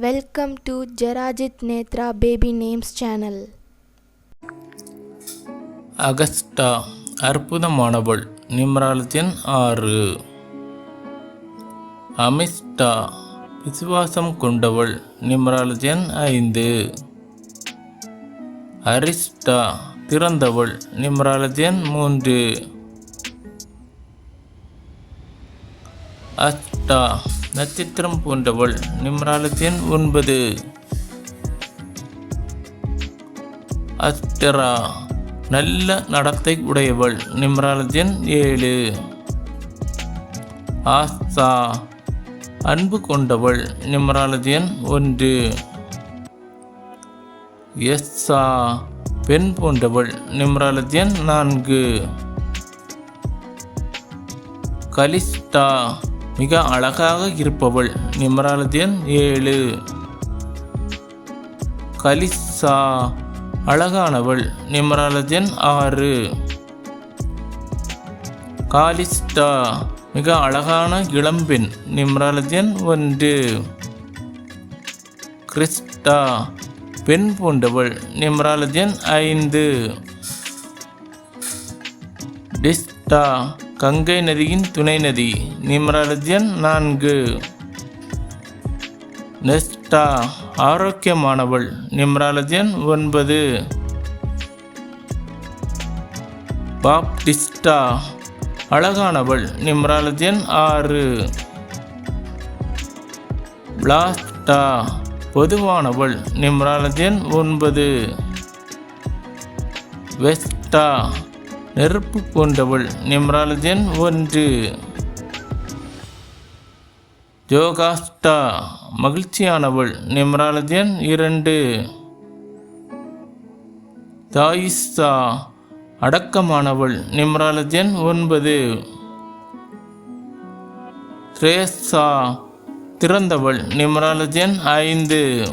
Welcome to ஜெராஜித் Netra baby names channel Augusta அற்புதமானவள் நிம்ராலத்தின் ஆறு. அமிஸ்டா விசுவாசம் கொண்டவள் நிம்ராலத்தின் ஐந்து. அரிஸ்டா திறந்தவள் நிம்ராலத்தின் மூன்று. அஷ்டா நட்சத்திரம் போன்றவள் நிம்ராலத்தின் ஒன்பது. அஸ்டரா நல்ல நடத்தை உடையவள் நிம்ராலத்தின் ஏழு. ஆஸ்தா அன்பு கொண்டவள் நிம்ராலத்தின் ஒன்று. எஸ்ஸா பெண் போன்றவள் நிம்ராலத்தின் நான்கு. கலிஸ்டா மிக அழகாக இருப்பவள். நிம்ராலத்தின் ஏழு. கலிசா அழகானவள். நிம்ராலத்தின் ஆறு. காலிஸ்டா மிக அழகான இளம்பெண். நிம்ராலத்தின் ஒன்று. கிறிஸ்டா பெண் பூண்டவள் நிம்ராலத்தின் ஐந்து. டிஸ்டா கங்கை நதியின் துணை நதி நிமராஜன் நான்கு. நெஸ்டா ஆரோக்கியமானவள் நிம்ராலஜன் ஒன்பது. பாப்டிஸ்டா அழகானவள் நிம்ராலஜன் ஆறு. பிளாஸ்டா பொதுவானவள் நிம்ராலஜன் ஒன்பது. வெஸ்டா நெருப்பு போன்றவள் நிம்ராலத்தின் ஒன்று. ஜோகாஸ்டா மகிழ்ச்சியானவள் நிம்ராலத்தின் இரண்டு. தாயிஸ்தா அடக்கமானவள் நிம்ராலத்தின் ஒன்பது. ஸ்ரேஸ்தா திறந்தவள் நிம்ராலத்தின் ஐந்து.